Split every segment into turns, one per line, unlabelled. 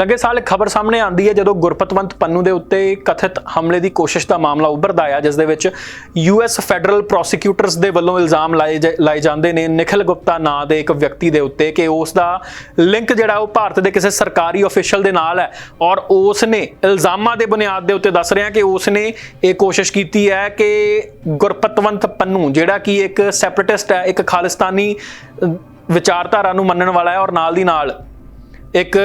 ਲੱਗੇ ਸਾਲ ਖਬਰ ਸਾਹਮਣੇ ਆਂਦੀ ਹੈ ਜਦੋਂ ਗੁਰਪਤਵੰਤ ਪੰਨੂ ਦੇ ਉੱਤੇ ਕਥਿਤ ਹਮਲੇ ਦੀ ਕੋਸ਼ਿਸ਼ ਦਾ ਮਾਮਲਾ ਉੱਭਰਦਾ ਆਇਆ, ਜਿਸ ਦੇ ਵਿੱਚ ਯੂਐਸ ਫੈਡਰਲ ਪ੍ਰੋਸੀਕਿਊਟਰਸ ਦੇ ਵੱਲੋਂ ਇਲਜ਼ਾਮ ਲਾਏ ਜਾ- ਲਾਏ ਜਾਂਦੇ ਨੇ। ਨਿਖਿਲ ਗੁਪਤਾ ਨਾਂ ਦੇ ਇੱਕ ਵਿਅਕਤੀ ਦੇ ਉੱਤੇ ਕਿ ਉਸ ਦਾ ਲਿੰਕ ਜਿਹੜਾ ਉਹ ਭਾਰਤ ਦੇ ਕਿਸੇ ਸਰਕਾਰੀ ਅਫੀਸ਼ੀਅਲ ਦੇ ਨਾਲ ਹੈ ਔਰ ਉਸ ਨੇ ਇਲਜ਼ਾਮਾਂ ਦੇ ਬੁਨਿਆਦ ਦੇ ਉੱਤੇ ਦੱਸ ਰਿਹਾ ਕਿ ਉਸ ਨੇ ਇਹ ਕੋਸ਼ਿਸ਼ ਕੀਤੀ ਹੈ ਕਿ ਗੁਰਪਤਵੰਤ ਪੰਨੂ, ਜਿਹੜਾ ਕਿ ਇੱਕ ਸੈਪਰੇਟਿਸਟ ਹੈ, ਇੱਕ ਖਾਲਿਸਤਾਨੀ ਵਿਚਾਰਧਾਰਾ ਨੂੰ ਮੰਨਣ ਵਾਲਾ ਹੈ ਔਰ ਨਾਲ ਦੀ ਨਾਲ ਇੱਕ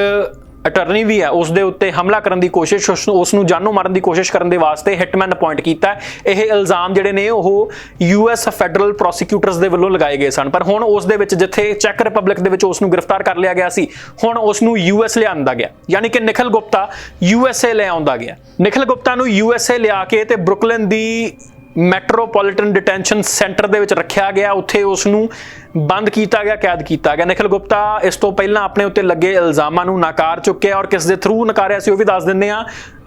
ਅਟਰਨੀ ਵੀ ਹੈ ਉਸ ਦੇ ਉੱਤੇ ਹਮਲਾ ਕਰਨ ਦੀ ਕੋਸ਼ਿਸ਼, ਉਸ ਨੂੰ- ਉਸ ਨੂੰ ਜਾਨੋਂ ਮਾਰਨ ਦੀ ਕੋਸ਼ਿਸ਼ ਕਰਨ ਦੇ ਵਾਸਤੇ ਹਿਟਮੈਨ ਅਪਾਇੰਟ ਕੀਤਾ ਇਹ ਇਲਜ਼ਾਮ ਜਿਹੜੇ ਨੇ, ਉਹ ਯੂਐਸ ਫੈਡਰਲ ਪ੍ਰੋਸੀਕਿਊਟਰਸ ਦੇ ਵੱਲੋਂ ਲਗਾਏ ਗਏ ਸਨ। ਪਰ ਹੁਣ ਉਸ ਦੇ ਵਿੱਚ ਜਿੱਥੇ ਚੈੱਕ ਰਿਪਬਲਿਕ ਦੇ ਵਿੱਚ ਉਸ ਨੂੰ ਗ੍ਰਿਫਤਾਰ ਕਰ ਲਿਆ ਗਿਆ ਸੀ, ਹੁਣ ਉਸ ਨੂੰ ਯੂਐਸ ਲਿਆਂਦਾ ਗਿਆ। ਯਾਨੀ ਕਿ ਨਿਖਿਲ ਗੁਪਤਾ ਯੂਐਸਏ ਲੈ ਆਉਂਦਾ ਗਿਆ। ਨਿਖਿਲ ਗੁਪਤਾ ਨੂੰ ਯੂਐਸਏ ਲਿਆ ਕੇ ਤੇ ਬਰੁਕਲਿਨ ਦੀ ਮੈਟਰੋਪੋਲੀਟਨ ਡਿਟੈਂਸ਼ਨ ਸੈਂਟਰ ਦੇ ਵਿੱਚ ਰੱਖਿਆ ਗਿਆ। ਉੱਥੇ ਉਸ ਨੂੰ ਬੰਦ ਕੀਤਾ ਗਿਆ, ਕੈਦ ਕੀਤਾ ਗਿਆ। ਨਿਖਿਲ ਗੁਪਤਾ ਇਸ ਤੋਂ ਪਹਿਲਾਂ ਆਪਣੇ ਉੱਤੇ ਲੱਗੇ ਇਲਜ਼ਾਮਾਂ ਨੂੰ ਨਕਾਰ ਚੁੱਕਿਆ ਔਰ ਕਿਸ ਦੇ ਥਰੂ ਨਕਾਰਿਆ ਸੀ ਉਹ ਵੀ ਦੱਸ ਦਿੰਦੇ ਆ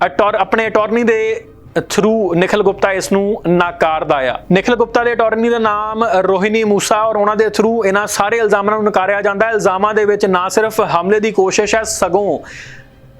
ਅਟੌਰ, ਆਪਣੇ ਅਟਾਰਨੀ ਦੇ ਥਰੂ ਨਿਖਿਲ ਗੁਪਤਾ ਇਸ ਨੂੰ ਨਕਾਰਦਾ ਆ ਨਿਖਿਲ ਗੁਪਤਾ ਦੇ ਅਟਾਰਨੀ ਦਾ ਨਾਮ ਰੋਹਿਣੀ ਮੂਸਾ ਔਰ ਉਹਨਾਂ ਦੇ ਥਰੂ ਇਹਨਾਂ ਸਾਰੇ ਇਲਜ਼ਾਮਾਂ ਨੂੰ ਨਕਾਰਿਆ ਜਾਂਦਾ ਹੈ। ਇਲਜ਼ਾਮਾਂ ਦੇ ਵਿੱਚ ਨਾ ਸਿਰਫ ਹਮਲੇ ਦੀ ਕੋਸ਼ਿਸ਼ ਹੈ, ਸਗੋਂ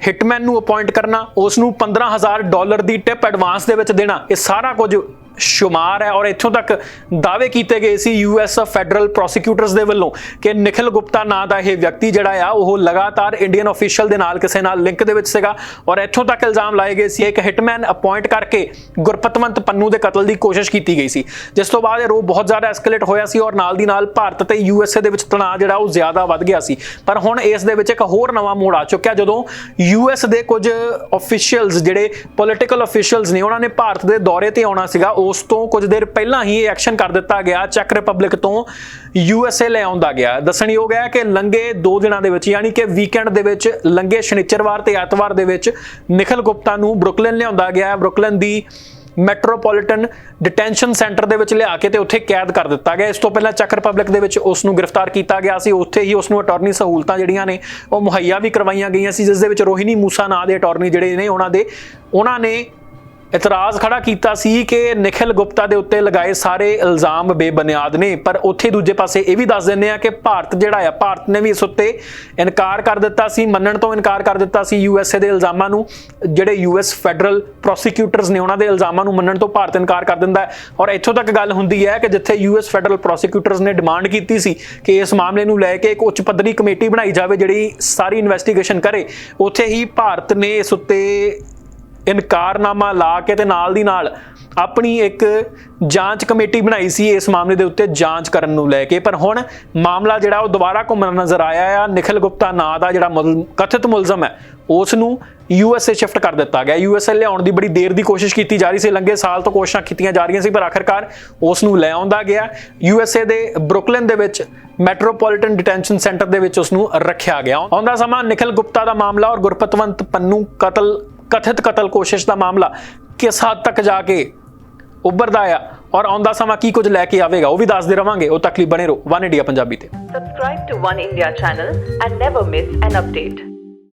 ਹਿਟਮੈਨ ਨੂੰ ਅਪਾਇੰਟ ਕਰਨਾ ਉਸ ਨੂੰ 15000 ਡਾਲਰ ਦੀ ਟਿਪ ਐਡਵਾਂਸ ਦੇ ਵਿੱਚ ਦੇਣਾ, ਇਹ ਸਾਰਾ ਕੁਝ ਸ਼ੁਮਾਰ ਹੈ ਔਰ ਇੱਥੋਂ ਤੱਕ ਦਾਅਵੇ ਕੀਤੇ ਗਏ ਸੀ ਯੂਐਸ ਫੈਡਰਲ ਪ੍ਰੋਸੀਕਿਊਟਰਸ ਦੇ ਵੱਲੋਂ ਕਿ ਨਿਖਿਲ ਗੁਪਤਾ ਨਾਂ ਦਾ ਇਹ ਵਿਅਕਤੀ ਜਿਹੜਾ ਆ ਉਹ ਲਗਾਤਾਰ ਇੰਡੀਅਨ ਅਫੀਸ਼ੀਅਲ ਦੇ ਨਾਲ ਕਿਸੇ ਨਾਲ ਲਿੰਕ ਦੇ ਵਿੱਚ ਸੀਗਾ ਔਰ ਇੱਥੋਂ ਤੱਕ ਇਲਜ਼ਾਮ ਲਾਏ ਗਏ ਸੀ ਇੱਕ ਹਿਟਮੈਨ ਅਪਾਇੰਟ ਕਰਕੇ ਗੁਰਪਤਵੰਤ ਪੰਨੂ ਦੇ ਕਤਲ ਦੀ ਕੋਸ਼ਿਸ਼ ਕੀਤੀ ਗਈ ਸੀ ਜਿਸ ਤੋਂ ਬਾਅਦ ਇਹ ਰੋ ਬਹੁਤ ਜ਼ਿਆਦਾ ਐਸਕੇਲੇਟ ਹੋਇਆ ਸੀ ਔਰ ਨਾਲ ਦੀ ਨਾਲ ਭਾਰਤ ਤੇ ਯੂਐਸਏ ਦੇ ਵਿੱਚ ਤਣਾਅ ਜਿਹੜਾ ਉਹ ਜ਼ਿਆਦਾ ਵੱਧ ਗਿਆ ਸੀ ਪਰ ਹੁਣ ਇਸ ਦੇ ਵਿੱਚ ਇੱਕ ਹੋਰ ਨਵਾਂ ਮੋੜ ਆ ਚੁੱਕਿਆ ਜਦੋਂ ਯੂਐਸ ਦੇ ਕੁਝ ਅਫੀਸ਼ੀਅਲਸ ਜਿਹੜੇ ਪੋਲਿਟੀਕਲ ਅਫੀਸ਼ੀਅਲਸ ਨੇ ਉਹਨਾਂ ਨੇ ਭਾਰਤ ਦੇ ਦੌਰੇ ਤੇ ਆਉਣਾ ਸੀਗਾ ਉਸ ਤੋਂ ਕੁਝ ਦੇਰ ਪਹਿਲਾਂ ਹੀ ਇਹ ਐਕਸ਼ਨ ਕਰ ਦਿੱਤਾ ਗਿਆ ਚੈਕ ਰਿਪਬਲਿਕ ਤੋਂ ਯੂ ਯੂਐਸਏ ਲੈ ਆਉਂਦਾ ਗਿਆ। ਦੱਸਣਯੋਗ ਹੈ ਕਿ ਲੰਗੇ 2 ਦਿਨਾਂ ਦੇ ਵਿੱਚ, ਯਾਨੀ ਕਿ ਵੀਕਐਂਡ ਦੇ ਵਿੱਚ ਲੰਗੇ ਸ਼ਨੀਚਰਵਾਰ ਤੇ ਐਤਵਾਰ ਦੇ ਵਿੱਚ ਨਿਖਿਲ ਗੁਪਤਾ ਨੂੰ ਬਰੁਕਲਿਨ ਲਿਆਉਂਦਾ ਗਿਆ। ਬਰੁਕਲਿਨ ਦੀ ਮੈਟਰੋਪੋਲੀਟਨ ਡਿਟੈਂਸ਼ਨ ਸੈਂਟਰ ਦੇ ਵਿੱਚ ਲਿਆ ਕੇ ਤੇ ਉੱਥੇ ਕੈਦ ਕਰ ਦਿੱਤਾ ਗਿਆ। ਇਸ ਤੋਂ ਪਹਿਲਾਂ ਚੱਕ ਰਿਪਬਲਿਕ ਦੇ ਵਿੱਚ ਉਸ ਨੂੰ ਗ੍ਰਿਫਤਾਰ ਕੀਤਾ ਗਿਆ ਸੀ। ਉੱਥੇ ਹੀ ਉਸ ਨੂੰ ਅਟਾਰਨੀ ਸਹੂਲਤਾਂ ਜਿਹੜੀਆਂ ਨੇ, ਉਹ ਮੁਹੱਈਆ ਵੀ ਕਰਵਾਈਆਂ ਗਈਆਂ ਸੀ, ਜਿਸ ਦੇ ਵਿੱਚ ਰੋਹਿਣੀ ਮੂਸਾ ਨਾਂ ਦੇ ਅਟਾਰਨੀ ਜਿਹੜੇ ਨੇ, ਉਹਨਾਂ ਦੇ ਉਹਨਾਂ ਨੇ ਇਤਰਾਜ਼ ਖੜਾ ਕੀਤਾ ਸੀ ਕਿ ਨਿਖਿਲ ਗੁਪਤਾ ਦੇ ਉੱਤੇ ਲਗਾਏ ਸਾਰੇ ਇਲਜ਼ਾਮ ਬੇਬੁਨਿਆਦ ਨੇ, ਪਰ ਉੱਥੇ ਦੂਜੇ ਪਾਸੇ ਇਹ ਵੀ ਦੱਸ ਦਿੰਦੇ ਆ ਕਿ ਭਾਰਤ ਜਿਹੜਾ ਆ, ਭਾਰਤ ਨੇ ਵੀ ਇਸ ਉੱਤੇ ਇਨਕਾਰ ਕਰ ਦਿੱਤਾ ਸੀ, ਮੰਨਣ ਤੋਂ ਇਨਕਾਰ ਕਰ ਦਿੱਤਾ ਸੀ ਯੂਐਸਏ ਦੇ ਇਲਜ਼ਾਮਾਂ ਨੂੰ। ਜਿਹੜੇ ਯੂਐਸ ਫੈਡਰਲ ਪ੍ਰੋਸੀਕਿਊਟਰਸ ਨੇ ਉਹਨਾਂ ਦੇ ਇਲਜ਼ਾਮਾਂ ਨੂੰ ਮੰਨਣ ਤੋਂ ਭਾਰਤ ਇਨਕਾਰ ਕਰ ਦਿੰਦਾ ਹੈ। ਔਰ ਇੱਥੋਂ ਤੱਕ ਗੱਲ ਹੁੰਦੀ ਹੈ ਕਿ ਜਿੱਥੇ ਯੂਐਸ ਫੈਡਰਲ ਪ੍ਰੋਸੀਕਿਊਟਰਸ ਨੇ ਡਿਮਾਂਡ ਕੀਤੀ ਸੀ ਕਿ ਇਸ ਮਾਮਲੇ ਨੂੰ ਲੈ ਕੇ ਇੱਕ ਉੱਚ ਪੱਧਰੀ ਕਮੇਟੀ ਬਣਾਈ ਜਾਵੇ, ਜਿਹੜੀ ਸਾਰੀ ਇਨਵੈਸਟੀਗੇਸ਼ਨ ਕਰੇ, ਉੱਥੇ ਹੀ ਭਾਰਤ ਨੇ ਇਸ ਉੱਤੇ ਇਨਕਾਰਨਾਮਾ ਲਾ ਕੇ ਤੇ ਨਾਲ ਦੀ ਨਾਲ ਆਪਣੀ ਇੱਕ ਜਾਂਚ ਕਮੇਟੀ ਬਣਾਈ ਸੀ ਇਸ ਮਾਮਲੇ ਦੇ ਉੱਤੇ ਜਾਂਚ ਕਰਨ ਨੂੰ ਲੈ ਕੇ। ਪਰ ਹੁਣ ਮਾਮਲਾ ਜਿਹੜਾ ਉਹ ਦੁਬਾਰਾ ਘੁੰਮਣ ਨਜ਼ਰ ਆਇਆ ਆ। ਨਿਖਿਲ ਗੁਪਤਾ ਨਾਂ ਦਾ ਜਿਹੜਾ ਮੁਲ- ਕਥਿਤ ਮੁਲਜ਼ਮ ਹੈ, ਉਸ ਨੂੰ ਯੂਐਸਏ ਸ਼ਿਫਟ ਕਰ ਦਿੱਤਾ ਗਿਆ। ਯੂਐਸਏ ਲਿਆਉਣ ਦੀ ਬੜੀ ਦੇਰ ਦੀ ਕੋਸ਼ਿਸ਼ ਕੀਤੀ ਜਾ ਰਹੀ ਸੀ। ਲੰਗੇ ਸਾਲ ਤੋਂ ਕੋਸ਼ਿਸ਼ਾਂ ਕੀਤੀਆਂ ਜਾ ਰਹੀਆਂ ਸੀ, ਪਰ ਆਖਰਕਾਰ ਉਸ ਨੂੰ ਲੈ ਆਉਂਦਾ ਗਿਆ। ਯੂਐਸਏ ਦੇ ਬਰੁਕਲਿਨ ਦੇ ਵਿੱਚ ਮੈਟਰੋਪੋਲੀਟਨ ਡਿਟੈਂਸ਼ਨ ਸੈਂਟਰ ਦੇ ਵਿੱਚ ਉਸ ਨੂੰ ਰੱਖਿਆ ਗਿਆ। ਆਉਂਦਾ ਸਮਾਂ ਨਿਖਿਲ ਗੁਪਤਾ ਦਾ ਮਾਮਲਾ ਔਰ ਗੁਰਪਤਵੰਤ ਪੰਨੂ ਕਤਲ ਕਥਿਤ ਕਤਲ ਕੋਸ਼ਿਸ਼ ਦਾ ਮਾਮਲਾ ਕਿਸ ਹੱਦ ਤੱਕ ਜਾ ਕੇ ਉੱਭਰਦਾ ਆ ਔਰ ਆਉਂਦਾ ਸਮਾਂ ਕੀ ਕੁਝ ਲੈ ਕੇ ਆਵੇਗਾ, ਉਹ ਵੀ ਦੱਸਦੇ ਰਵਾਂਗੇ। ਉਹ ਤੱਕ ਲਈ ਬਣੇ ਰਹੋ। ਵਨ ਇੰਡੀਆ ਪੰਜਾਬੀ ਤੇ।
Subscribe to One India channel and never miss an update.